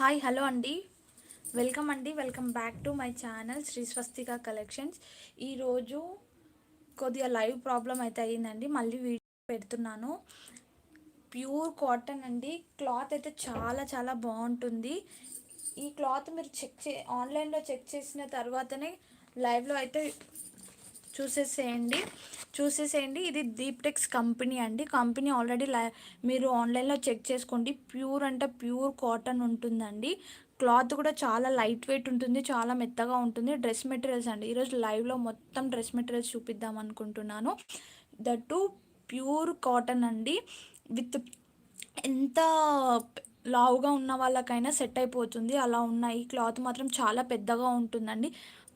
Hi hello అండి. Welcome అండి. Welcome back to my channel Sri Swastika collections. ఈరోజు కొద్దిగా లైవ్ ప్రాబ్లం అయితే అయ్యిందండి. మళ్ళీ వీడియో పెడుతున్నాను. ప్యూర్ కాటన్ అండి. క్లాత్ అయితే చాలా చాలా బాగుంటుంది. ఈ క్లాత్ మీరు చెక్ చే ఆన్లైన్లో చెక్ చేసిన తర్వాతనే లైవ్లో అయితే చూసేసేయండి. చూసేసేయండి. ఇది దీప్టెక్స్ కంపెనీ అండి. కంపెనీ ఆల్రెడీ మీరు ఆన్లైన్లో చెక్ చేసుకోండి. ప్యూర్ అంటే ప్యూర్ కాటన్ ఉంటుందండి. క్లాత్ కూడా చాలా లైట్ వెయిట్ ఉంటుంది. చాలా మెత్తగా ఉంటుంది. డ్రెస్ మెటీరియల్స్ అండి. ఈరోజు లైవ్లో మొత్తం డ్రెస్ మెటీరియల్స్ చూపిద్దాం అనుకుంటున్నాను. దట్టు ప్యూర్ కాటన్ అండి. విత్ ఎంత లావుగా ఉన్న వాళ్ళకైనా సెట్ అయిపోతుంది. అలా ఉన్నాయి క్లాత్ మాత్రం చాలా పెద్దగా ఉంటుందండి.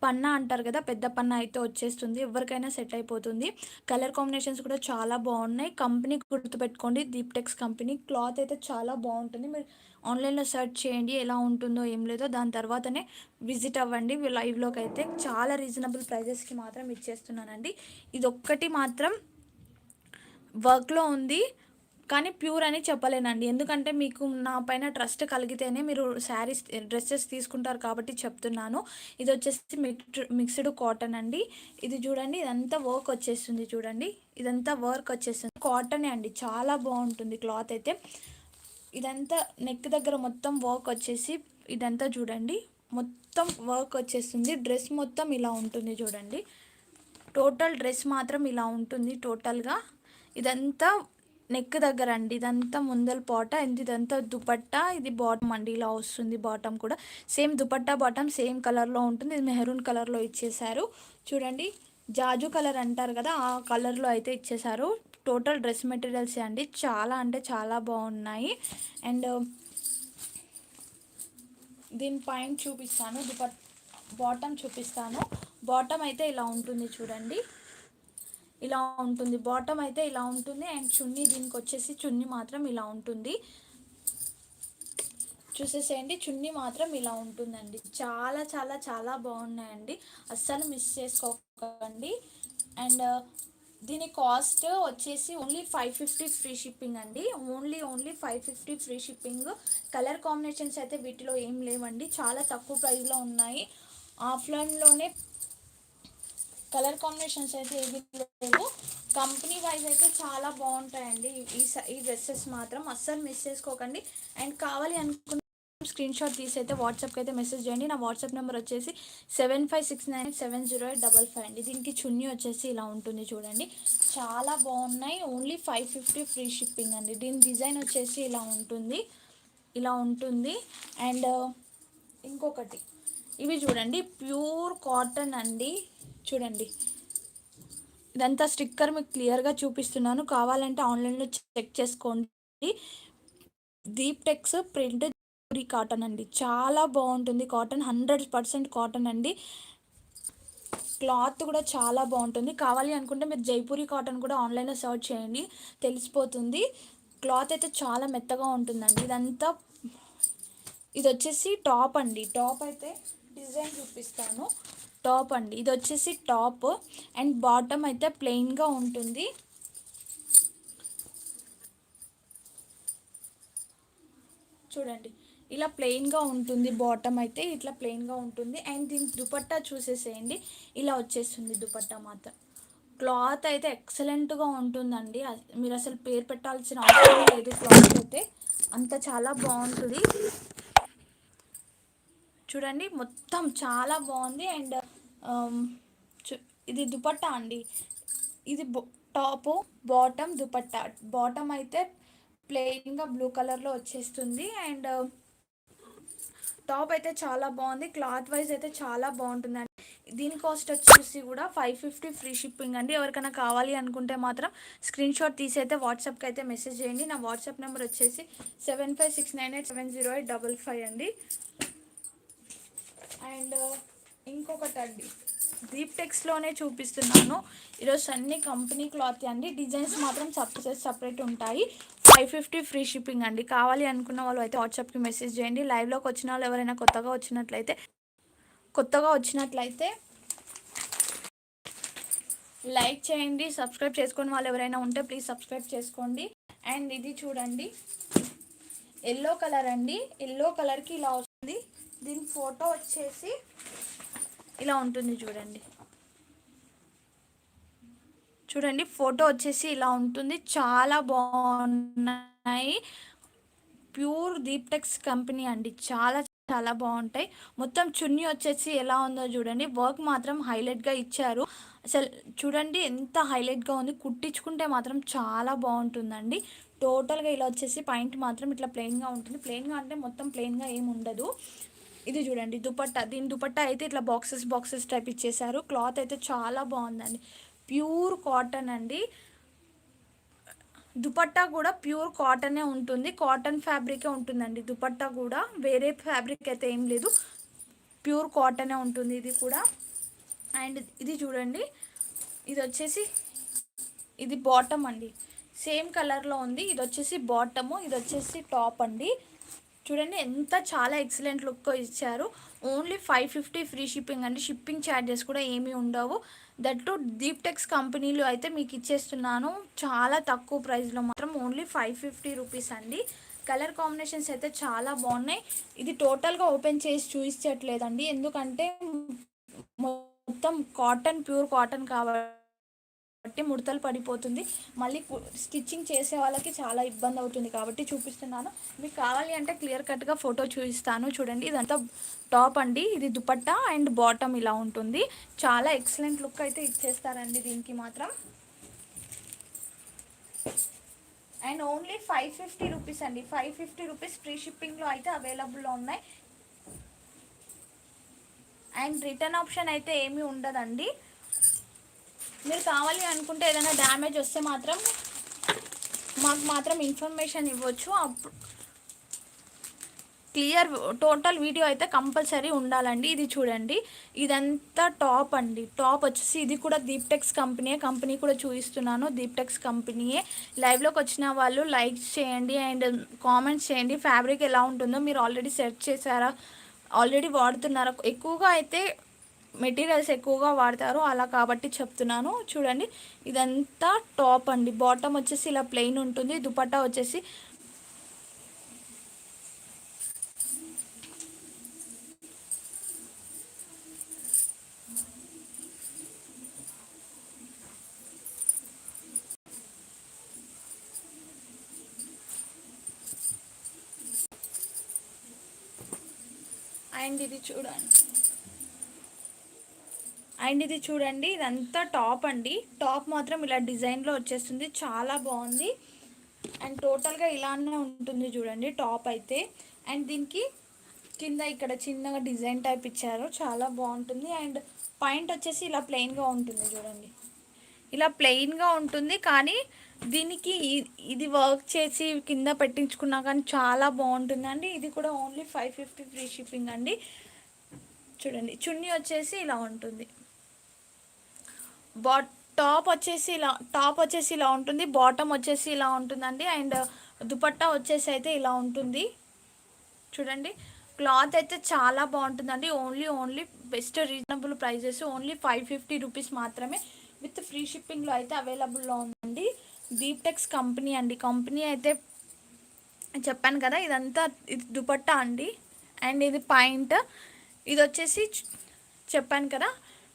పన్నా అంటారు కదా పెద్ద పన్నా అయితే వచ్చేస్తుంది ఎవరికైనా సెట్ అయిపోతుంది. కలర్ కాంబినేషన్స్ కూడా చాలా బాగున్నాయి. కంపెనీ గుర్తుపెట్టుకోండి దీప్టెక్స్ కంపెనీ. క్లాత్ అయితే చాలా బాగుంటుంది. మీరు ఆన్లైన్లో సెర్చ్ చేయండి ఎలా ఉంటుందో ఏం లేదో. దాని తర్వాతనే విజిట్ అవ్వండి. లైవ్లోకి అయితే చాలా రీజనబుల్ ప్రైజెస్కి మాత్రం ఇచ్చేస్తున్నానండి. ఇది ఒక్కటి మాత్రం వర్క్లో ఉంది. కానీ ప్యూర్ అని చెప్పలేనండి. ఎందుకంటే మీకు నా పైన ట్రస్ట్ కలిగితేనే మీరు శారీస్ డ్రెస్సెస్ తీసుకుంటారు కాబట్టి చెప్తున్నాను. ఇది వచ్చేసి మిక్స్డ్ కాటన్ అండి. ఇది చూడండి ఇదంతా వర్క్ వచ్చేస్తుంది చూడండి. ఇదంతా వర్క్ వచ్చేస్తుంది. కాటనే అండి చాలా బాగుంటుంది క్లాత్ అయితే. ఇదంతా నెక్ దగ్గర మొత్తం వర్క్ వచ్చేసి ఇదంతా చూడండి. మొత్తం వర్క్ వచ్చేస్తుంది. డ్రెస్ మొత్తం ఇలా ఉంటుంది చూడండి. టోటల్ డ్రెస్ మాత్రం ఇలా ఉంటుంది టోటల్గా. ఇదంతా నెక్ దగ్గర అండి. ఇదంతా ముందల పాట అండ్ ఇదంతా దుపట్టా ఇది బాటమ్ అండి. ఇలా వస్తుంది బాటమ్ కూడా. సేమ్ దుపట్టా బాటమ్ సేమ్ కలర్లో ఉంటుంది. ఇది మెహరూన్ కలర్లో ఇచ్చేసారు చూడండి జాజు కలర్ అంటారు కదా ఆ కలర్లో అయితే ఇచ్చేసారు టోటల్ డ్రెస్ మెటీరియల్స్ అండి. చాలా అంటే చాలా బాగున్నాయి. అండ్ దీని పైన చూపిస్తాను. దుపట్ బాటమ్ చూపిస్తాను. బాటమ్ అయితే ఇలా ఉంటుంది చూడండి. ఇలా ఉంటుంది. బాటమ్ అయితే ఇలా ఉంటుంది. అండ్ చున్నీ దీనికి వచ్చేసి చున్నీ మాత్రం ఇలా ఉంటుంది. చూసేసేయండి. చున్నీ మాత్రం ఇలా ఉంటుందండి. చాలా చాలా చాలా బాగున్నాయండి. అస్సలు మిస్ చేసుకోకండి. అండ్ uh, దీని కాస్ట్ వచ్చేసి only five fifty free shipping అండి. Only only five fifty free shipping colour combinations అయితే వీటిలో ఏం లేవండి. చాలా తక్కువ ప్రైస్లో ఉన్నాయి. ఆఫ్లైన్లోనే కలర్ కాంబినేషన్స్ అయితే ఏది లేదు. కంపెనీ వైజ్ అయితే చాలా బాగుంటాయండి. ఈ ఈ డ్రెస్సెస్ మాత్రం అస్సలు మిస్ చేసుకోకండి. అండ్ కావాలి అనుకున్న స్క్రీన్ షాట్ తీసి అయితే వాట్సాప్కి అయితే మెసేజ్ చేయండి. నా వాట్సాప్ నెంబర్ వచ్చేసి seven five six nine seven zero eight double five అండి. దీనికి చున్నీ వచ్చేసి ఇలా ఉంటుంది చూడండి. చాలా బాగున్నాయి. Only five fifty free shipping అండి. దీని డిజైన్ వచ్చేసి ఇలా ఉంటుంది. ఇలా ఉంటుంది. అండ్ ఇంకొకటి. ఇవి చూడండి. ప్యూర్ కాటన్ అండి. చూడండి. ఇదంతా స్టిక్కర్ మీకు క్లియర్గా చూపిస్తున్నాను. కావాలంటే ఆన్లైన్లో చెక్ చేసుకోండి. దీప్ టెక్స్ ప్రింట్ కాటన్ అండి. చాలా బాగుంటుంది కాటన్. హండ్రెడ్ పర్సెంట్ కాటన్ అండి. క్లాత్ కూడా చాలా బాగుంటుంది. కావాలి అనుకుంటే మీరు జైపూరి కాటన్ కూడా ఆన్లైన్లో సర్చ్ చేయండి. తెలిసిపోతుంది. క్లాత్ అయితే చాలా మెత్తగా ఉంటుందండి. ఇదంతా ఇది వచ్చేసి టాప్ అండి. టాప్ అయితే డిజైన్ చూపిస్తాను. టాప్ అండి. ఇది వచ్చేసి టాప్ అండ్ బాటమ్ అయితే ప్లెయిన్గా ఉంటుంది. చూడండి. ఇలా ప్లెయిన్గా ఉంటుంది బాటమ్ అయితే ఇట్లా ప్లెయిన్గా ఉంటుంది. అండ్ దీని దుపట్టా చూసేసేయండి. ఇలా వచ్చేస్తుంది దుపట్టా మాత్రం. క్లాత్ అయితే ఎక్సలెంట్గా ఉంటుందండి. మీరు అసలు పేరు పెట్టాల్సిన అవసరం లేదు క్లాత్ అయితే. అంత చాలా బాగుంటుంది. చూడండి మొత్తం చాలా బాగుంది. అండ్ ఇది దుపట్టా అండి. ఇది టాపు బాటమ్ దుపట్టా. బాటమ్ అయితే ప్లెయిన్గా బ్లూ కలర్లో వచ్చేస్తుంది. అండ్ టాప్ అయితే చాలా బాగుంది. క్లాత్ వైజ్ అయితే చాలా బాగుంటుంది అండి దీని కాస్ట్ వచ్చేసి కూడా ఫైవ్ ఫిఫ్టీ ఫ్రీ షిప్పింగ్ అండి. ఎవరికైనా కావాలి అనుకుంటే మాత్రం స్క్రీన్ షాట్ తీసి అయితే వాట్సాప్కి అయితే మెసేజ్ చేయండి. నా వాట్సాప్ నెంబర్ వచ్చేసి seven five six nine eight seven zero eight double five అండి. అండ్ ఇంకొకటి అండి దీప్ టెక్స్లోనే చూపిస్తున్నాను. ఈరోజు అన్ని కంపెనీ క్లాత్ అండి డిజైన్స్ మాత్రం సపరేట్ సపరేట్ ఉంటాయి. ఫైవ్ ఫిఫ్టీ ఫ్రీ షిప్పింగ్ అండి. కావాలి అనుకున్న వాళ్ళు అయితే వాట్సాప్కి మెసేజ్ చేయండి. లైవ్లోకి వచ్చిన వాళ్ళు ఎవరైనా కొత్తగా వచ్చినట్లయితే కొత్తగా వచ్చినట్లయితే లైక్ చేయండి. సబ్స్క్రైబ్ చేసుకుని వాళ్ళు ఎవరైనా ఉంటే ప్లీజ్ సబ్స్క్రైబ్ చేసుకోండి. అండ్ ఇది చూడండి. ఎల్లో కలర్ అండి. ఎల్లో కలర్కి ఇలా వస్తుంది. దీని ఫోటో వచ్చేసి ఇలా ఉంటుంది చూడండి. చూడండి ఫోటో వచ్చేసి ఇలా ఉంటుంది. చాలా బాగున్నాయి. ప్యూర్ దీప్టెక్స్ కంపెనీ అండి. చాలా చాలా బాగుంటాయి. మొత్తం చున్నీ వచ్చేసి ఎలా ఉందో చూడండి. వర్క్ మాత్రం హైలైట్గా ఇచ్చారు. అసలు చూడండి ఎంత హైలైట్గా ఉంది. కుట్టించుకుంటే మాత్రం చాలా బాగుంటుందండి. టోటల్గా ఇలా వచ్చేసి పాయింట్ మాత్రం ఇట్లా ప్లెయిన్గా ఉంటుంది. ప్లెయిన్గా అంటే మొత్తం ప్లెయిన్గా ఏమి ఉండదు. ఇది చూడండి దుపట్టా. దీని దుపట్టా అయితే ఇట్లా బాక్సెస్ బాక్సెస్ టైప్ ఇచ్చేసారు క్లాత్ అయితే చాలా బాగుందండి. ప్యూర్ కాటన్ అండి. దుపట్టా కూడా ప్యూర్ కాటనే ఉంటుంది. కాటన్ ఫ్యాబ్రికే ఉంటుందండి. దుపట్టా కూడా వేరే ఫ్యాబ్రిక్ అయితే ఏం లేదు. ప్యూర్ కాటనే ఉంటుంది ఇది కూడా. అండ్ ఇది చూడండి. ఇది వచ్చేసి ఇది బాటమ్ అండి. సేమ్ కలర్లో ఉంది. ఇది వచ్చేసి బాటము ఇది వచ్చేసి టాప్ అండి. చూడండి ఎంత చాలా ఎక్సలెంట్ లుక్ ఇచ్చారు. Only five fifty free shipping అండి. షిప్పింగ్ ఛార్జెస్ కూడా ఏమీ ఉండవు. దట్ దీప్టెక్స్ కంపెనీలు అయితే మీకు ఇచ్చేస్తున్నాను. చాలా తక్కువ ప్రైస్లో మాత్రం ఓన్లీ ఫైవ్ ఫిఫ్టీ రూపీస్ అండి. కలర్ కాంబినేషన్స్ అయితే చాలా బాగున్నాయి. ఇది టోటల్గా ఓపెన్ చేసి చూపించట్లేదండి. ఎందుకంటే మొత్తం కాటన్ ప్యూర్ కాటన్ కాబట్టి కాబట్టి ముడతలు పడిపోతుంది. మళ్ళీ స్టిచ్చింగ్ చేసే వాళ్ళకి చాలా ఇబ్బంది అవుతుంది కాబట్టి చూపిస్తున్నాను. మీకు కావాలి అంటే క్లియర్ కట్గా ఫోటో చూపిస్తాను. చూడండి ఇదంతా టాప్ అండి. ఇది దుపట్టా అండ్ బాటమ్ ఇలా ఉంటుంది. చాలా ఎక్సలెంట్ లుక్ అయితే ఇచ్చేస్తారండి దీనికి మాత్రం. And only five fifty rupees అండి. ఫైవ్ ఫిఫ్టీ రూపీస్ ఫ్రీ షిప్పింగ్లో అయితే అవైలబుల్లో ఉన్నాయి. అండ్ రిటర్న్ ఆప్షన్ అయితే ఏమీ ఉండదండి. మీరు కావాలి అనుకుంటే ఏదైనా డ్యామేజ్ వస్తే మాత్రం మాకు మాత్రం ఇన్ఫర్మేషన్ ఇవ్వచ్చు. అప్పుడు క్లియర్ టోటల్ వీడియో అయితే కంపల్సరీ ఉండాలండి. ఇది చూడండి. ఇదంతా టాప్ అండి. టాప్ వచ్చేసి ఇది కూడా దీప్టెక్స్ కంపెనీయే కంపెనీ కూడా చూపిస్తున్నాను. దీప్టెక్స్ కంపెనీయే లైవ్లోకి వచ్చిన వాళ్ళు లైక్ చేయండి అండ్ కామెంట్స్ చేయండి. ఫ్యాబ్రిక్ ఎలా ఉంటుందో మీరు ఆల్రెడీ సెర్చ్ చేశారా? ఆల్రెడీ వాడుతున్నారా? ఎక్కువగా అయితే మెటీరియల్స్ ఎక్కువగా వాడతారు అలా కాబట్టి చెప్తున్నాను. చూడండి ఇదంతా టాప్ అండి. బాటమ్ వచ్చేసి ఇలా ప్లెయిన్ ఉంటుంది దుపట్టా వచ్చేసి అండ్ ఇది చూడండి. అండ్ ఇది చూడండి ఇదంతా టాప్ అండి. టాప్ మాత్రం ఇలా డిజైన్లో వచ్చేస్తుంది. చాలా బాగుంది. అండ్ టోటల్గా ఇలానే ఉంటుంది చూడండి టాప్ అయితే. అండ్ దీనికి కింద ఇక్కడ చిన్నగా డిజైన్ టైప్ ఇచ్చారు. చాలా బాగుంటుంది. అండ్ పాయింట్ వచ్చేసి ఇలా ప్లెయిన్గా ఉంటుంది చూడండి. ఇలా ప్లెయిన్గా ఉంటుంది కానీ దీనికి ఇది వర్క్ చేసి కింద పెట్టించుకున్నా కానీ చాలా బాగుంటుందండి ఇది కూడా only five fifty free shipping అండి. చూడండి చున్నీ వచ్చేసి ఇలా ఉంటుంది. బా టాప్ వచ్చేసి ఇలా టాప్ వచ్చేసి ఇలా ఉంటుంది బాటమ్ వచ్చేసి ఇలా ఉంటుందండి అండ్ దుపట్టా వచ్చేసి అయితే ఇలా ఉంటుంది. చూడండి క్లాత్ అయితే చాలా బాగుంటుందండి only only best reasonable prices only five fifty rupees మాత్రమే. విత్ ఫ్రీ షిప్పింగ్లో అయితే అవైలబుల్లో ఉందండి. దీప్టెక్స్ కంపెనీ అండి కంపెనీ అయితే చెప్పాను కదా ఇదంతా ఇది దుపట్టా అండి అండ్ ఇది పాయింట్. ఇది వచ్చేసి చెప్పాను కదా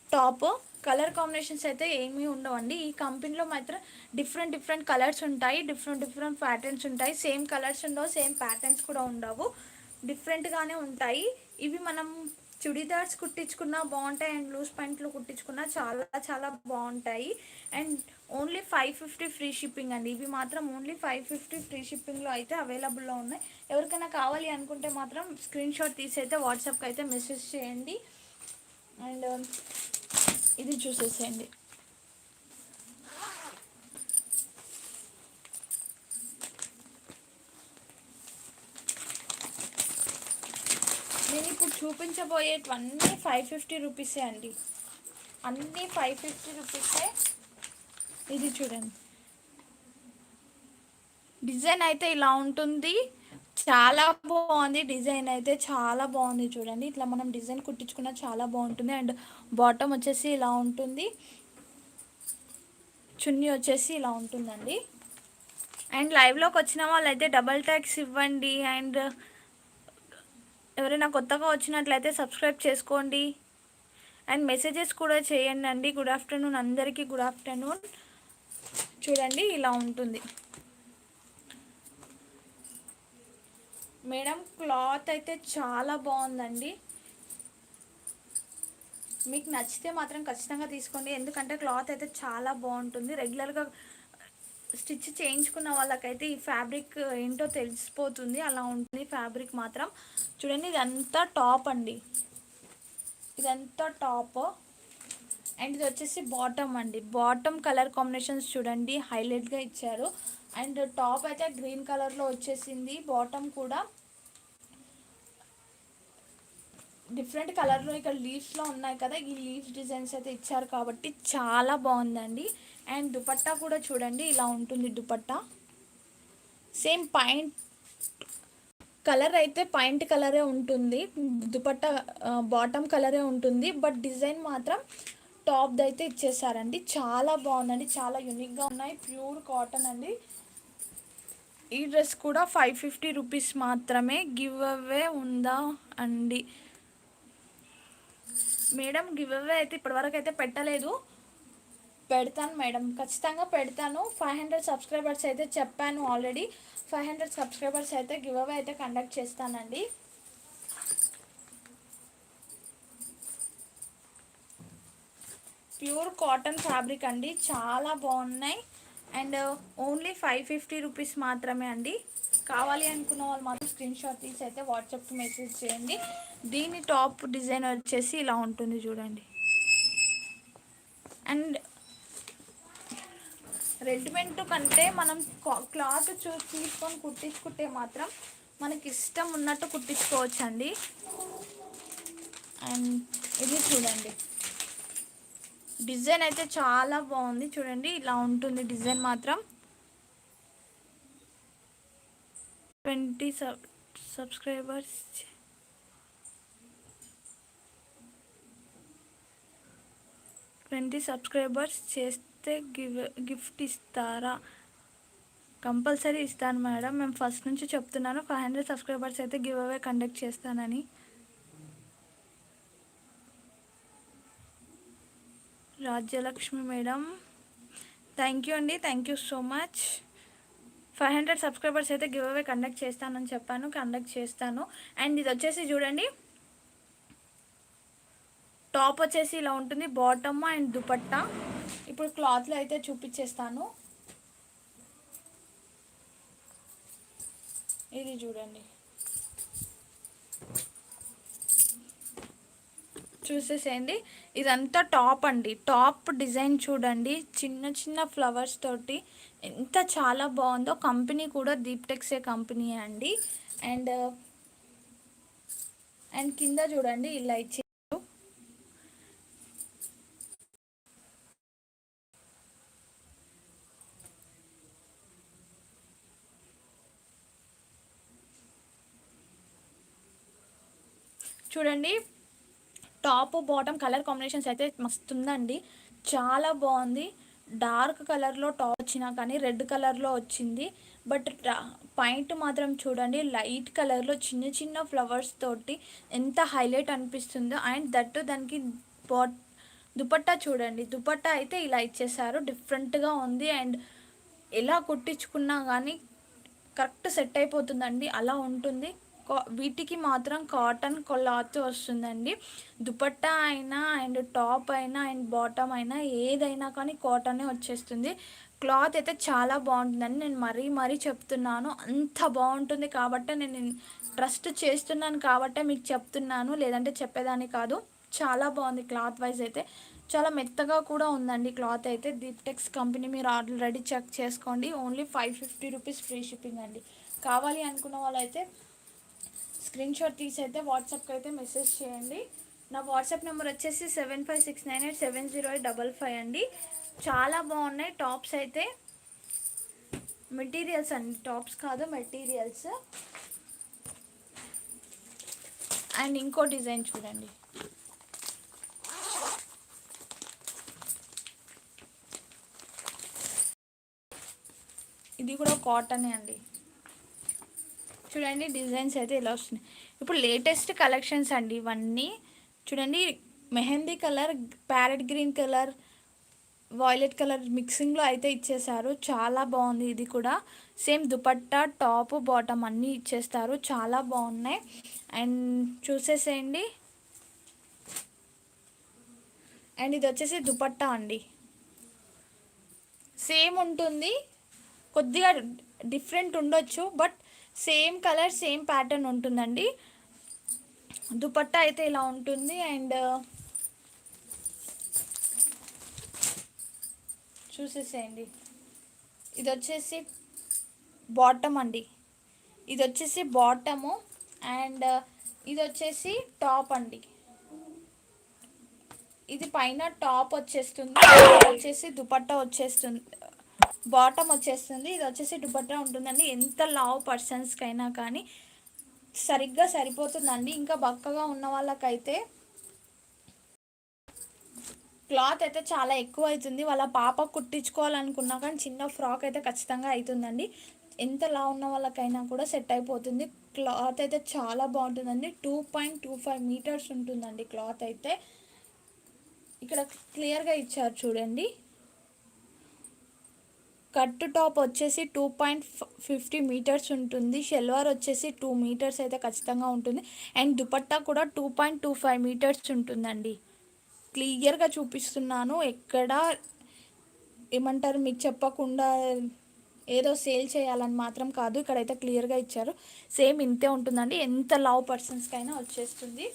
టాప్. కలర్ కాంబినేషన్స్ అయితే ఏమీ ఉండవండి. ఈ కంపెనీలో మాత్రం డిఫరెంట్ డిఫరెంట్ కలర్స్ ఉంటాయి. డిఫరెంట్ డిఫరెంట్ ప్యాటర్న్స్ ఉంటాయి. సేమ్ కలర్స్ ఉండవు సేమ్ ప్యాటర్న్స్ కూడా ఉండవు. డిఫరెంట్గానే ఉంటాయి. ఇవి మనం చుడీదార్స్ కుట్టించుకున్నా బాగుంటాయి అండ్ లూజ్ ప్యాంట్లు కుట్టించుకున్నా చాలా చాలా బాగుంటాయి. And only five fifty free shipping అండి. ఇవి మాత్రం ఓన్లీ ఫైవ్ ఫిఫ్టీ ఫ్రీ షిప్పింగ్లో అయితే అవైలబుల్లో ఉన్నాయి. ఎవరికైనా కావాలి అనుకుంటే మాత్రం స్క్రీన్ షాట్ తీసి అయితే వాట్సాప్కి అయితే మెసేజ్ చేయండి. అండ్ um, ఇది చూసేసేయండి. నేను ఇప్పుడు చూపించబోయేటివన్నీ ఫైవ్ ఫిఫ్టీ రూపీసే అండి. అన్నీ ఫైవ్ ఫిఫ్టీ రూపీసే. ఇది చూడండి. డిజైన్ అయితే ఇలా ఉంటుంది. చాలా బాగుంది డిజైన్ అయితే చాలా బాగుంది చూడండి. ఇట్లా మనం డిజైన్ కుట్టించుకున్న చాలా బాగుంటుంది. అండ్ బాటమ్ వచ్చేసి ఇలా ఉంటుంది. చున్నీ వచ్చేసి ఇలా ఉంటుందండి. అండ్ లైవ్లోకి వచ్చిన వాళ్ళైతే డబల్ ట్యాక్స్ ఇవ్వండి. అండ్ ఎవరైనా కొత్తగా వచ్చినట్లయితే సబ్స్క్రైబ్ చేసుకోండి. అండ్ మెసేజెస్ కూడా చేయండి అండి. గుడ్ ఆఫ్టర్నూన్ అందరికీ గుడ్ ఆఫ్టర్నూన్. చూడండి ఇలా ఉంటుంది. మేడం క్లాత్ అయితే చాలా బాగుందండి. మీకు నచ్చితే మాత్రం ఖచ్చితంగా తీసుకోండి. ఎందుకంటే క్లాత్ అయితే చాలా బాగుంటుంది. రెగ్యులర్గా స్టిచ్ చేయించుకున్న వాళ్ళకైతే ఈ ఫ్యాబ్రిక్ ఏంటో తెలిసిపోతుంది. అలా ఉంటుంది ఫ్యాబ్రిక్ మాత్రం. చూడండి ఇదంతా టాప్ అండి. ఇదంతా టాప్. అండ్ ఇది వచ్చేసి బాటమ్ అండి. బాటమ్ కలర్ కాంబినేషన్స్ చూడండి. హైలైట్గా ఇచ్చారు. అండ్ టాప్ అయితే గ్రీన్ కలర్లో వచ్చేసింది. బాటమ్ కూడా డిఫరెంట్ కలర్లో ఇక్కడ లీవ్స్లో ఉన్నాయి కదా ఈ లీవ్స్ డిజైన్స్ అయితే ఇచ్చారు కాబట్టి చాలా బాగుందండి. అండ్ దుపట్టా కూడా చూడండి ఇలా ఉంటుంది దుపట్టా. సేమ్ పాయింట్ కలర్ అయితే పాయింట్ కలరే ఉంటుంది దుపట్టా బాటమ్ కలరే ఉంటుంది బట్ డిజైన్ మాత్రం టాప్ది అయితే ఇచ్చేసారండి. చాలా బాగుందండి చాలా యూనిక్గా ఉన్నాయి ప్యూర్ కాటన్ అండి. ఈ డ్రెస్ కూడా ఫైవ్ ఫిఫ్టీ రూపీస్ మాత్రమే గివ్ అవే ఉందా అండి? మేడం గివ్ అవే అయితే ఇప్పటివరకు అయితే పెట్టలేదు. పెడతాను మేడం. ఖచ్చితంగా పెడతాను. ఫైవ్ హండ్రెడ్ సబ్స్క్రైబర్స్ అయితే చెప్పాను ఆల్రెడీ. ఫైవ్ హండ్రెడ్ సబ్స్క్రైబర్స్ అయితే గివ్ అవే అయితే కండక్ట్ చేస్తానండి. ప్యూర్ కాటన్ ఫ్యాబ్రిక్ అండి. చాలా బాగున్నాయి. And only five fifty rupees మాత్రమే అండి. కావాలి అనుకున్న వాళ్ళు మాత్రం స్క్రీన్ షాట్ తీసి అయితే వాట్సాప్కి మెసేజ్ చేయండి. దీని టాప్ డిజైన్ వచ్చేసి ఇలా ఉంటుంది చూడండి. అండ్ రెడీమేడ్ కంటే మనం క్లాత్ చూ తీసుకొని కుట్టించుకుంటే మాత్రం మనకి ఇష్టం ఉన్నట్టు కుట్టించుకోవచ్చండి. అండ్ ఇది చూడండి. డిజైన్ అయితే చాలా బాగుంది. చూడండి ఇలా ఉంటుంది డిజైన్ మాత్రం. Twenty sub subscribers. Twenty subscribers చేస్తే గివ్ గిఫ్ట్ ఇస్తారా? కంపల్సరీ ఇస్తాను మేడం. మేము ఫస్ట్ నుంచి చెప్తున్నాను ఫైవ్ హండ్రెడ్ సబ్స్క్రైబర్స్ అయితే గివ్ అవే కండక్ట్ చేస్తానని. రాజ్యలక్ష్మి మేడం. థ్యాంక్ యూ అండి. Thank you so much five hundred subscribers అయితే గివ్ అవే కండక్ట్ చేస్తానని చెప్పాను. కండక్ట్ చేస్తాను. అండ్ ఇది వచ్చేసి చూడండి. టాప్ వచ్చేసి ఇలా ఉంటుంది. బాటమ్ అండ్ దుపట్టా ఇప్పుడు క్లాత్లో అయితే చూపించేస్తాను ఇది చూడండి. చూసేసేయండి. ఇదంతా టాప్ అండి. టాప్ డిజైన్ చూడండి. చిన్న చిన్న ఫ్లవర్స్ తోటి ఎంత చాలా బాగుందో. కంపెనీ కూడా దీప్టెక్సే కంపెనీ అండి. అండ్ అండ్ కింద చూడండి ఇలా ఇచ్చారు చూడండి. టాప్ బాటమ్ కలర్ కాంబినేషన్స్ అయితే మస్తు ఉందండి చాలా బాగుంది. డార్క్ కలర్లో టాప్ వచ్చినా కానీ రెడ్ కలర్లో వచ్చింది. బట్ పాయింట్ మాత్రం చూడండి. లైట్ కలర్లో చిన్న చిన్న ఫ్లవర్స్ తోటి ఎంత హైలైట్ అనిపిస్తుందో. అండ్ దట్టు దానికి బాట్ దుపట్టా చూడండి. దుపట్టా అయితే ఇలా ఇచ్చేసారు. డిఫరెంట్గా ఉంది. అండ్ ఎలా కుట్టించుకున్నా కానీ కరెక్ట్ సెట్ అయిపోతుందండి. అలా ఉంటుంది. వీటికి మాత్రం కాటన్ క్లాత్ వస్తుందండి. దుపట్టా అయినా అండ్ టాప్ అయినా అండ్ బాటమ్ అయినా ఏదైనా కానీ కాటనే వచ్చేస్తుంది. క్లాత్ అయితే చాలా బాగుంటుందని నేను మరీ మరీ చెప్తున్నాను. అంత బాగుంటుంది కాబట్టి నేను ట్రస్ట్ చేస్తున్నాను కాబట్టే మీకు చెప్తున్నాను. లేదంటే చెప్పేదాన్ని కాదు. చాలా బాగుంది క్లాత్ వైజ్ అయితే. చాలా మెత్తగా కూడా ఉందండి క్లాత్ అయితే. దీప్టెక్స్ కంపెనీ మీరు ఆల్రెడీ చెక్ చేసుకోండి. Only five fifty rupees free shipping అండి. కావాలి అనుకున్న వాళ్ళైతే స్క్రీన్ షాట్ తీసి అయితే వాట్సాప్కి అయితే మెసేజ్ చేయండి. నా వాట్సాప్ నెంబర్ వచ్చేసి seven five six nine eight seven zero eight double five అండి. చాలా బాగున్నాయి టాప్స్ అయితే. మెటీరియల్స్ అండి టాప్స్ కాదు మెటీరియల్స్. అండ్ ఇంకో డిజైన్ చూడండి. ఇది కూడా కాటనే అండి. చూడండి డిజైన్స్ అయితే ఇలా వస్తున్నాయి. ఇప్పుడు లేటెస్ట్ కలెక్షన్స్ అండి ఇవన్నీ. చూడండి mehndi colour parrot green colour violet colour మిక్సింగ్లో అయితే ఇచ్చేసారు చాలా బాగుంది ఇది కూడా. సేమ్ దుపట్టా టాప్ బాటమ్ అన్నీ ఇచ్చేస్తారు. చాలా బాగున్నాయి. అండ్ చూసేసేయండి. అండ్ ఇది వచ్చేసి దుపట్టా అండి. సేమ్ ఉంటుంది. కొద్దిగా డిఫరెంట్ ఉండొచ్చు but same colour same pattern ఉంటుందండి. దుపట్టా అయితే ఇలా ఉంటుంది అండ్ uh, చూసేసేయండి. ఇది వచ్చేసి బాటమ్ అండి. ఇది వచ్చేసి బాటము అండ్ uh, ఇది వచ్చేసి టాప్ అండి. ఇది పైన టాప్ వచ్చేస్తుంది వచ్చేసి దుపట్టా వచ్చేస్తుంది బాటమ్ వచ్చేస్తుంది ఇది వచ్చేసి దుపట్టా ఉంటుందండి. ఎంత లావ్ పర్సన్స్కైనా కానీ సరిగ్గా సరిపోతుందండి. ఇంకా బక్కగా ఉన్న వాళ్ళకైతే క్లాత్ అయితే చాలా ఎక్కువ అవుతుంది వాళ్ళ పాప కుట్టించుకోవాలనుకున్నా కానీ చిన్న ఫ్రాక్ అయితే ఖచ్చితంగా అవుతుందండి ఎంత లా ఉన్న వాళ్ళకైనా కూడా సెట్ అయిపోతుంది. క్లాత్ అయితే చాలా బాగుంటుందండి. Two point two five metres ఉంటుందండి క్లాత్ అయితే. ఇక్కడ క్లియర్గా ఇచ్చారు చూడండి. కట్ టాప్ వచ్చేసి టూ పాయింట్ ఫిఫ్టీ మీటర్స్ ఉంటుంది. షెల్వార్ వచ్చేసి టూ మీటర్స్ అయితే ఖచ్చితంగా ఉంటుంది. అండ్ దుపట్టా కూడా two point two five metres ఉంటుందండి. క్లియర్గా చూపిస్తున్నాను. ఎక్కడ ఏమంటారు మీకు చెప్పకుండా ఏదో సేల్ చేయాలని మాత్రం కాదు. ఇక్కడైతే క్లియర్గా ఇచ్చారు. సేమ్ ఇంతే ఉంటుందండి. ఎంత లావ్ పర్సన్స్కైనా వచ్చేస్తుంది.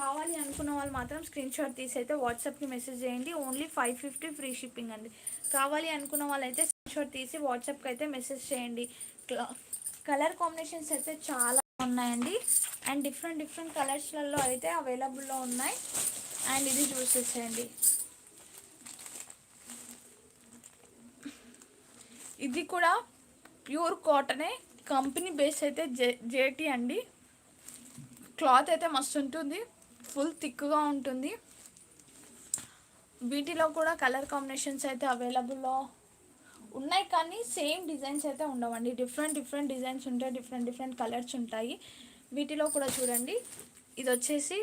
కావాలి అనుకున్న వాళ్ళు మాత్రం స్క్రీన్ షాట్ తీసి అయితే వాట్సాప్కి మెసేజ్ చేయండి. Only five fifty free shipping అండి. కావాలి అనుకున్న వాళ్ళైతే షాట్ తీసి వాట్సాప్కి అయితే మెసేజ్ చేయండి. కలర్ కాంబినేషన్స్ అయితే చాలా ఉన్నాయండి. అండ్ డిఫరెంట్ డిఫరెంట్ కలర్స్లలో అయితే అవైలబుల్లో ఉన్నాయి. అండ్ ఇది చూసేసేయండి ఇది కూడా ప్యూర్ కాటనే. కంపెనీ బేస్ అయితే జే జేటీ అండి. క్లాత్ అయితే మస్తు ఉంటుంది. ఫుల్ థిక్గా ఉంటుంది. వీటిలో కూడా కలర్ కాంబినేషన్స్ అయితే అవైలబుల్లో ఉన్నాయి కానీ సేమ్ డిజైన్స్ అయితే ఉండవండి. డిఫరెంట్ డిఫరెంట్ డిజైన్స్ ఉంటాయి డిఫరెంట్ డిఫరెంట్ కలర్స్ ఉంటాయి. వీటిలో కూడా చూడండి. ఇది వచ్చేసి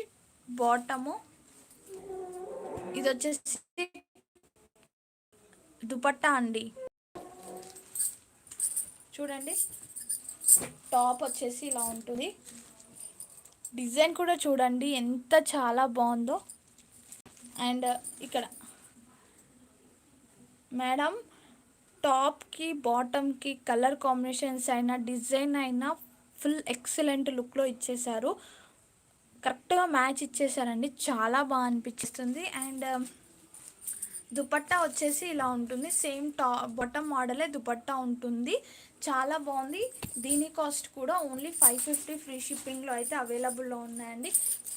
బాటము ఇది వచ్చేసి దుపట్టా అండి. చూడండి. టాప్ వచ్చేసి ఇలా ఉంటుంది. డిజైన్ కూడా చూడండి. ఎంత చాలా బాగుందో. అండ్ ఇక్కడ మేడం టాప్కి బాటమ్కి కలర్ కాంబినేషన్స్ అయినా డిజైన్ అయినా ఫుల్ ఎక్సలెంట్ లుక్లో ఇచ్చేశారు. కరెక్ట్గా మ్యాచ్ ఇచ్చేసారండి చాలా బాగా అనిపిస్తుంది. అండ్ um, దుపట్టా వచ్చేసి ఇలా ఉంటుంది. సేమ్ టా బొటమ్ మోడలే దుపట్టా ఉంటుంది. చాలా బాగుంది. దీని కాస్ట్ కూడా ఓన్లీ ఫైవ్ ఫిఫ్టీ ఫ్రీ షిప్పింగ్లో అయితే అవైలబుల్లో ఉన్నాయండి.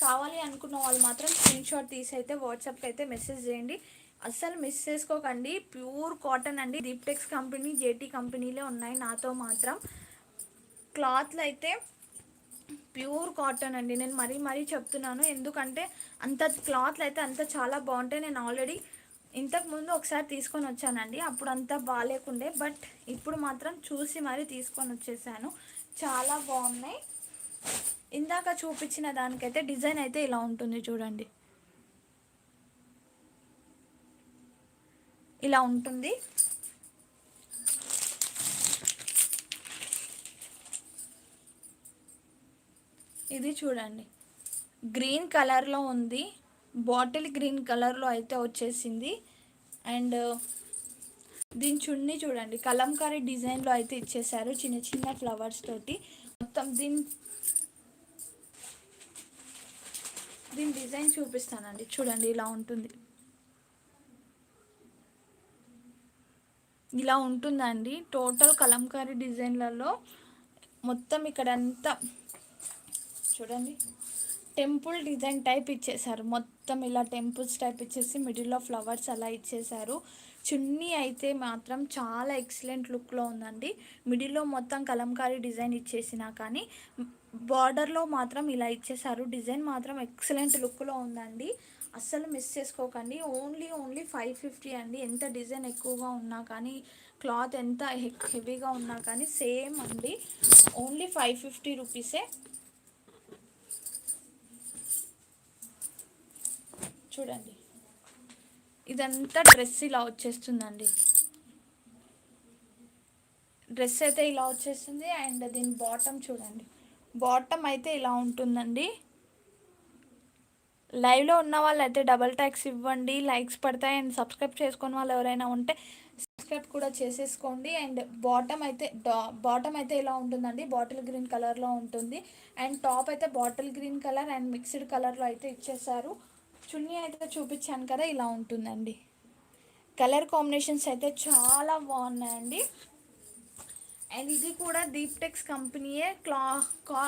కావాలి అనుకున్న వాళ్ళు మాత్రం స్క్రీన్ షాట్ తీసి అయితే వాట్సాప్కి అయితే మెసేజ్ చేయండి. అస్సలు మిస్ చేసుకోకండి. ప్యూర్ కాటన్ అండి. దీప్టెక్స్ కంపెనీ జేటీ కంపెనీలే ఉన్నాయి నాతో మాత్రం. క్లాత్లు అయితే ప్యూర్ కాటన్ అండి. నేను మరీ మరీ చెప్తున్నాను. ఎందుకంటే అంత క్లాత్లు అయితే అంత చాలా బాగుంటాయి. నేను ఆల్రెడీ ఇంతకుముందు ఒకసారి తీసుకొని వచ్చానండి. అప్పుడు అంతా బాగాలేకుండే. బట్ ఇప్పుడు మాత్రం చూసి మరీ తీసుకొని వచ్చేసాను. చాలా బాగున్నాయి. ఇందాక చూపించిన దానికైతే డిజైన్ అయితే ఇలా ఉంటుంది చూడండి. ఇలా ఉంటుంది. ఇది చూడండి. గ్రీన్ కలర్లో ఉంది. బాటిల్ గ్రీన్ కలర్లో అయితే వచ్చేసింది. అండ్ దీని చున్నీ చూడండి. కలంకారీ డిజైన్లో అయితే ఇచ్చేసారు. చిన్న చిన్న ఫ్లవర్స్ తోటి. మొత్తం దీని దీని డిజైన్ చూపిస్తానండి. చూడండి ఇలా ఉంటుంది. ఇలా ఉంటుందండి. టోటల్ కలంకారీ డిజైన్లలో మొత్తం ఇక్కడ అంతా చూడండి. టెంపుల్ డిజైన్ టైప్ ఇచ్చేసారు మొత్తం ఇలా టెంపుల్స్ టైప్ ఇచ్చేసి మిడిల్లో ఫ్లవర్స్ అలా ఇచ్చేసారు చున్నీ అయితే మాత్రం చాలా ఎక్సలెంట్ లుక్లో ఉందండి. మిడిల్లో మొత్తం కలంకారీ డిజైన్ ఇచ్చేసినా కానీ బార్డర్లో మాత్రం ఇలా ఇచ్చేసారు డిజైన్ మాత్రం ఎక్సలెంట్ లుక్లో ఉందండి. అస్సలు మిస్ చేసుకోకండి. ఓన్లీ ఓన్లీ ఫైవ్ ఫిఫ్టీ అండి. ఎంత డిజైన్ ఎక్కువగా ఉన్నా కానీ క్లాత్ ఎంత హెవీగా ఉన్నా కానీ సేమ్ అండి. ఓన్లీ ఫైవ్ ఫిఫ్టీ రూపీసే చూడండి. ఇదంతా డ్రెస్ ఇలా వచ్చేస్తుందండి. డ్రెస్ అయితే ఇలా వచ్చేస్తుంది. అండ్ దీని బాటమ్ చూడండి. బాటమ్ అయితే ఇలా ఉంటుందండి. లైవ్లో ఉన్న వాళ్ళు అయితే డబల్ ట్యాక్స్ ఇవ్వండి లైక్స్ పడతాయి అండ్ సబ్స్క్రైబ్ చేసుకున్న వాళ్ళు ఎవరైనా ఉంటే సబ్స్క్రైబ్ కూడా చేసేసుకోండి. అండ్ బాటమ్ అయితే బాటమ్ అయితే ఇలా ఉంటుందండి? బాటిల్ గ్రీన్ కలర్లో ఉంటుంది. అండ్ టాప్ అయితే bottle green colour and mixed కలర్లో అయితే ఇచ్చేసారు. చున్నీ అయితే చూపించాను కదా ఇలా ఉంటుందండి. కలర్ కాంబినేషన్స్ అయితే చాలా బాగున్నాయండి. అండ్ ఇది కూడా దీప్టెక్స్ కంపెనీయే క్లా కా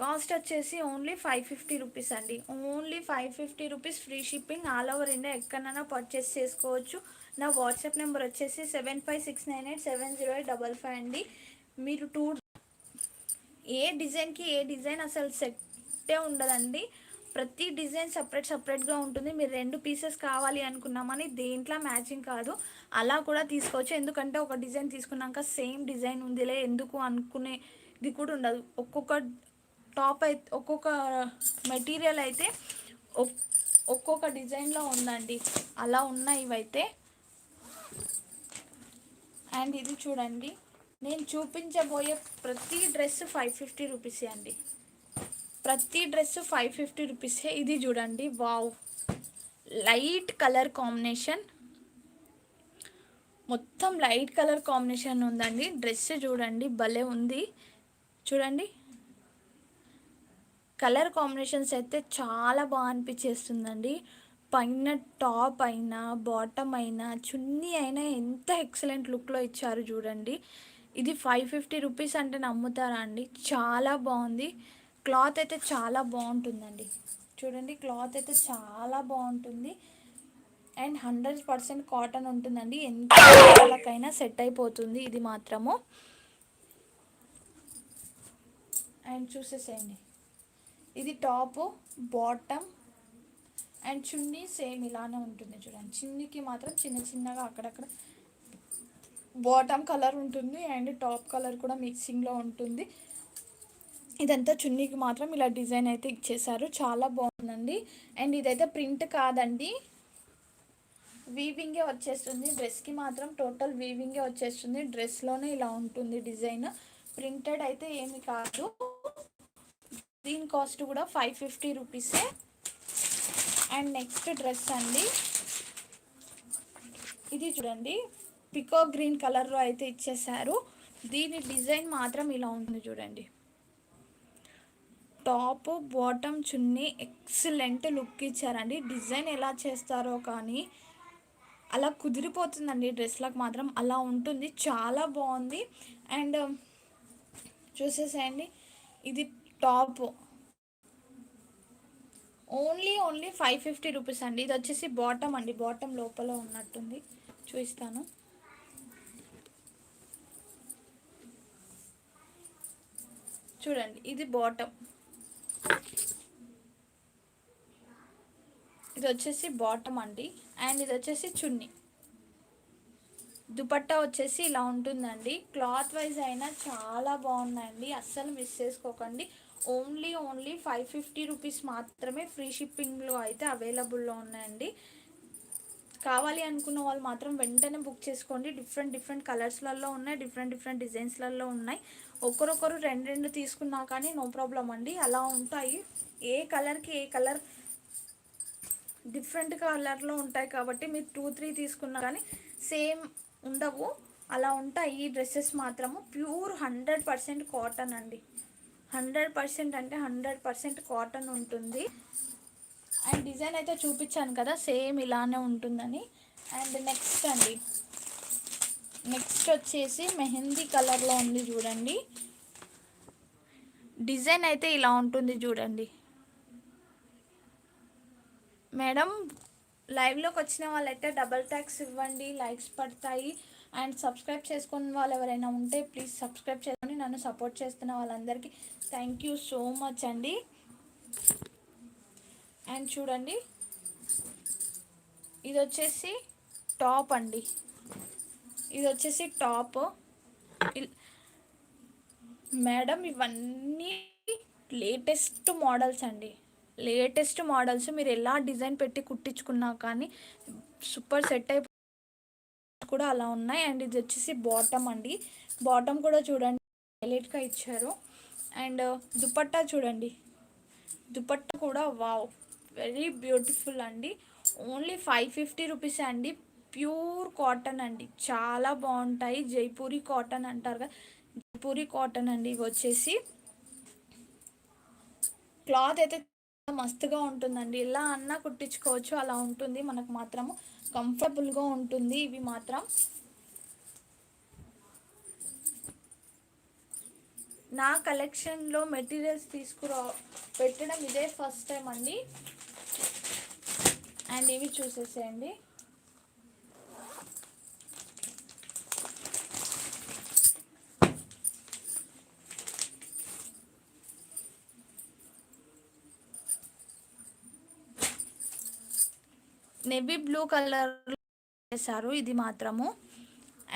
కాస్ట్ వచ్చేసి ఓన్లీ ఫైవ్ ఫిఫ్టీ రూపీస్ అండి. Only five fifty rupees free shipping all over India ఎక్కడైనా పర్చేస్ చేసుకోవచ్చు. నా వాట్సాప్ నెంబర్ వచ్చేసి seven five six nine eight seven zero eight double five అండి. మీరు టూ ఏ డిజైన్కి ఏ డిజైన్ అసలు సెట్టే ఉండదండి. ప్రతి డిజైన్ సపరేట్ సపరేట్గా ఉంటుంది. మీరు రెండు పీసెస్ కావాలి అనుకున్నామని దేంట్లో మ్యాచింగ్ కాదు. అలా కూడా తీసుకోవచ్చు. ఎందుకంటే ఒక డిజైన్ తీసుకున్నాక సేమ్ డిజైన్ ఉందిలే. ఎందుకు అనుకునేది కూడా ఉండదు. ఒక్కొక్క టాప్ అయితే ఒక్కొక్క మెటీరియల్ అయితే ఒక్కొక్క డిజైన్లో ఉందండి. అలా ఉన్నాయి ఇవైతే. అండ్ ఇది చూడండి. నేను చూపించబోయే ప్రతి డ్రెస్ ఫైవ్ ఫిఫ్టీ రూపీసే అండి. ప్రతి డ్రెస్ ఫైవ్ ఫిఫ్టీ రూపీసే. ఇది చూడండి. వావ్! Light colour combination. మొత్తం లైట్ కలర్ కాంబినేషన్ ఉందండి. డ్రెస్ చూడండి. భలే ఉంది. చూడండి. కలర్ కాంబినేషన్స్ అయితే చాలా బాగా అనిపించేస్తుందండి. పైన టాప్ అయినా బాటమ్ అయినా చున్నీ అయినా ఎంత ఎక్సలెంట్ లుక్లో ఇచ్చారు చూడండి. ఇది ఫైవ్ ఫిఫ్టీ రూపీస్ అంటే నమ్ముతారా అండి? చాలా బాగుంది. క్లాత్ అయితే చాలా బాగుంటుందండి. చూడండి క్లాత్ అయితే చాలా బాగుంటుంది. అండ్ హండ్రెడ్ పర్సెంట్ కాటన్ ఉంటుందండి. ఎంత వాళ్ళకైనా సెట్ అయిపోతుంది ఇది మాత్రము. అండ్ చూసేసేయండి. ఇది top bottom and chunni same ఇలానే ఉంటుంది చూడండి. చున్నీకి మాత్రం చిన్న చిన్నగా అక్కడక్కడ బాటమ్ కలర్ ఉంటుంది అండ్ టాప్ కలర్ కూడా మిక్సింగ్లో ఉంటుంది. ఇదంతా చున్నీకి మాత్రం ఇలా డిజైన్ అయితే ఇచ్చేసారు. చాలా బాగుందండి. అండ్ ఇదైతే ప్రింట్ కాదండి. వీవింగే వచ్చేస్తుంది. డ్రెస్కి మాత్రం టోటల్ వీవింగే వచ్చేస్తుంది. డ్రెస్లోనే ఇలా ఉంటుంది డిజైన్. ప్రింటెడ్ అయితే ఏమి కాదు. దీని కాస్ట్ కూడా ఫైవ్ ఫిఫ్టీ రూపీసే. అండ్ నెక్స్ట్ డ్రెస్ అండి. ఇది చూడండి. పికో గ్రీన్ కలర్లో అయితే ఇచ్చేసారు. దీని డిజైన్ మాత్రం ఇలా ఉంటుంది చూడండి. టాప్ బాటమ్ చున్నీ ఎక్సలెంట్ లుక్ ఇచ్చారండి. డిజైన్ ఎలా చేస్తారో కానీ అలా కుదిరిపోతుందండి డ్రెస్లకు మాత్రం. అలా ఉంటుంది. చాలా బాగుంది. అండ్ చూసేసేయండి. ఇది top. Only only five fifty rupees అండి. ఇది వచ్చేసి బాటమ్ అండి. బాటమ్ లోపల ఉన్నట్టుంది. చూపిస్తాను. చూడండి ఇది బాటమ్. ఇది వచ్చేసి బాటమ్ అండి. అండ్ ఇది వచ్చేసి చున్నీ. దుపట్టా వచ్చేసి ఇలా ఉంటుందండి. క్లాత్ వైజ్ అయినా చాలా బాగుందండి. అస్సలు మిస్ చేసుకోకండి. Only only five fifty rupees మాత్రమే ఫ్రీ షిప్పింగ్లో అయితే అవైలబుల్లో ఉన్నాయండి. కావాలి అనుకున్న వాళ్ళు మాత్రం వెంటనే బుక్ చేసుకోండి. డిఫరెంట్ డిఫరెంట్ కలర్స్లలో ఉన్నాయి డిఫరెంట్ డిఫరెంట్ డిజైన్స్లలో ఉన్నాయి. ఒకరొకరు రెండు రెండు తీసుకున్నా కానీ నో ప్రాబ్లం అండి. అలా ఉంటాయి. ఏ కలర్కి ఏ కలర్ డిఫరెంట్ కలర్లో ఉంటాయి కాబట్టి మీరు టూ త్రీ తీసుకున్నా కానీ సేమ్ ఉండవు. అలా ఉంటాయి ఈ డ్రెస్సెస్ మాత్రము. ప్యూర్ హండ్రెడ్ పర్సెంట్ కాటన్ అండి. హండ్రెడ్ పర్సెంట్ అంటే హండ్రెడ్ పర్సెంట్ కాటన్ ఉంటుంది. అండ్ డిజైన్ అయితే చూపించాను కదా సేమ్ ఇలానే ఉంటుందని. అండ్ నెక్స్ట్ అండి నెక్స్ట్ వచ్చేసి మెహందీ కలర్లో ఉంది చూడండి. డిజైన్ అయితే ఇలా ఉంటుంది చూడండి. మేడం లైవ్లోకి వచ్చిన వాళ్ళైతే డబల్ ట్యాక్స్ ఇవ్వండి లైక్స్ పడతాయి. అండ్ సబ్స్క్రైబ్ చేసుకున్న వాళ్ళు ఎవరైనా ఉంటే ప్లీజ్ సబ్స్క్రైబ్ చేసుకొని నన్ను సపోర్ట్ చేస్తున్న వాళ్ళందరికీ థ్యాంక్ యూ సో మచ్ అండి. అండ్ చూడండి ఇది వచ్చేసి టాప్ అండి. ఇది వచ్చేసి టాప్. మేడం ఇవన్నీ లేటెస్ట్ మోడల్స్ అండి. లేటెస్ట్ మోడల్స్ మీరు ఎలా డిజైన్ పెట్టి కుట్టించుకున్నా కానీ సూపర్ సెట్ అయిపో కూడా అలా ఉన్నాయి. అండ్ ఇది వచ్చేసి బాటమ్ అండి. బాటమ్ కూడా చూడండి. హైలైట్గా ఇచ్చారు. అండ్ uh, దుపట్టా చూడండి. దుపట్టా కూడా వావ్. వెరీ బ్యూటిఫుల్ అండి. ఓన్లీ ఫైవ్ ఫిఫ్టీ రూపీస్ అండి. ప్యూర్ కాటన్ అండి. చాలా బాగుంటాయి. జైపూరి కాటన్ అంటారు కదా. జైపూరి కాటన్ అండి ఇవి వచ్చేసి. క్లాత్ అయితే మస్తుగా ఉంటుందండి. ఎలా అన్నా కుట్టించుకోవచ్చు. అలా ఉంటుంది. మనకు మాత్రము కంఫర్టబుల్గా ఉంటుంది. ఇవి మాత్రం. నా కలెక్షన్లో మెటీరియల్స్ తీసుకురా పెట్టడం ఇదే ఫస్ట్ టైం అండి. అండ్ ఇవి చూసేసేయండి. నెవీ బ్లూ కలర్ చేశారు ఇది మాత్రము.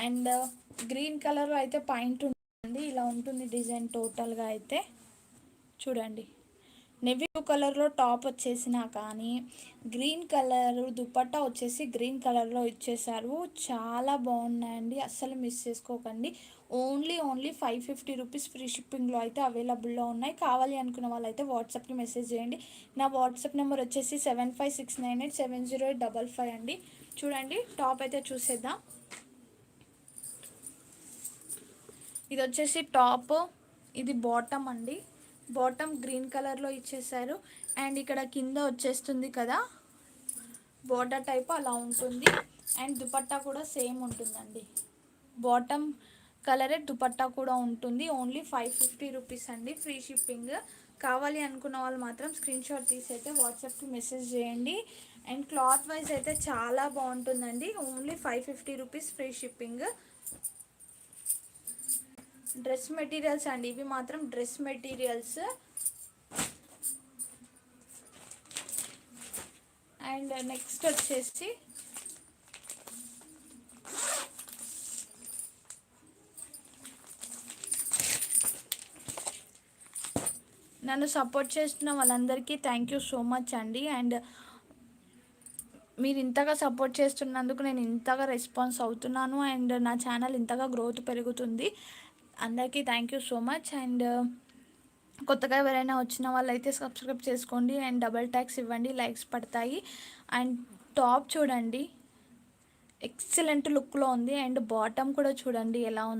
అండ్ గ్రీన్ కలర్ అయితే పాయింట్ అండి ఇలా ఉంటుంది డిజైన్ టోటల్గా అయితే. చూడండి నెవీ బ్లూ కలర్లో టాప్ వచ్చేసినా కానీ గ్రీన్ కలర్ దుపట్టా వచ్చేసి గ్రీన్ కలర్లో ఇచ్చేసారు చాలా బాగున్నాయండి అస్సలు మిస్ చేసుకోకండి. Only only five fifty rupees free షిప్పింగ్లో అయితే అవైలబుల్లో ఉన్నాయి. కావాలి అనుకున్న వాళ్ళైతే వాట్సాప్కి మెసేజ్ చేయండి. నా వాట్సాప్ నెంబర్ వచ్చేసి seven five six nine eight seven zero eight double five అండి. చూడండి టాప్ అయితే చూసేద్దాం. ఇది వచ్చేసి టాప్. ఇది బాటమ్ అండి. బాటమ్ గ్రీన్ కలర్లో ఇచ్చేసారు. అండ్ ఇక్కడ కింద వచ్చేస్తుంది కదా బోర్డర్ టైప్ అలా ఉంటుంది. అండ్ దుపట్టా కూడా సేమ్ ఉంటుందండి. బాటమ్ కలరే దుపట్టా కూడా ఉంటుంది. ఓన్లీ ఫైవ్ ఫిఫ్టీ రూపీస్ అండి ఫ్రీ షిప్పింగ్. కావాలి అనుకున్న వాళ్ళు మాత్రం స్క్రీన్ షాట్ తీసి అయితే వాట్సాప్కి మెసేజ్ చేయండి. అండ్ క్లాత్ వైజ్ అయితే చాలా బాగుంటుందండి. Only five fifty rupees free shipping. Dress materials అండి. ఇవి మాత్రం డ్రెస్ మెటీరియల్స్. అండ్ నెక్స్ట్ వచ్చేసి నన్ను సపోర్ట్ చేస్తున్న వాళ్ళందరికీ థ్యాంక్ యూ సో మచ్ అండి. అండ్ మీరు ఇంతగా సపోర్ట్ చేస్తున్నందుకు నేను ఇంతగా రెస్పాన్స్ అవుతున్నాను. అండ్ నా ఛానల్ ఇంతగా గ్రోత్ పెరుగుతుంది. అందరికీ thank you so much and uh, కొత్తగా ఎవరైనా వచ్చిన వాళ్ళైతే సబ్స్క్రైబ్ చేసుకోండి అండ్ డబల్ ట్యాక్స్ ఇవ్వండి లైక్స్ పడతాయి. అండ్ టాప్ చూడండి ఎక్సలెంట్ లుక్లో ఉంది అండ్ బాటమ్ కూడా చూడండి ఎలా ఉంది.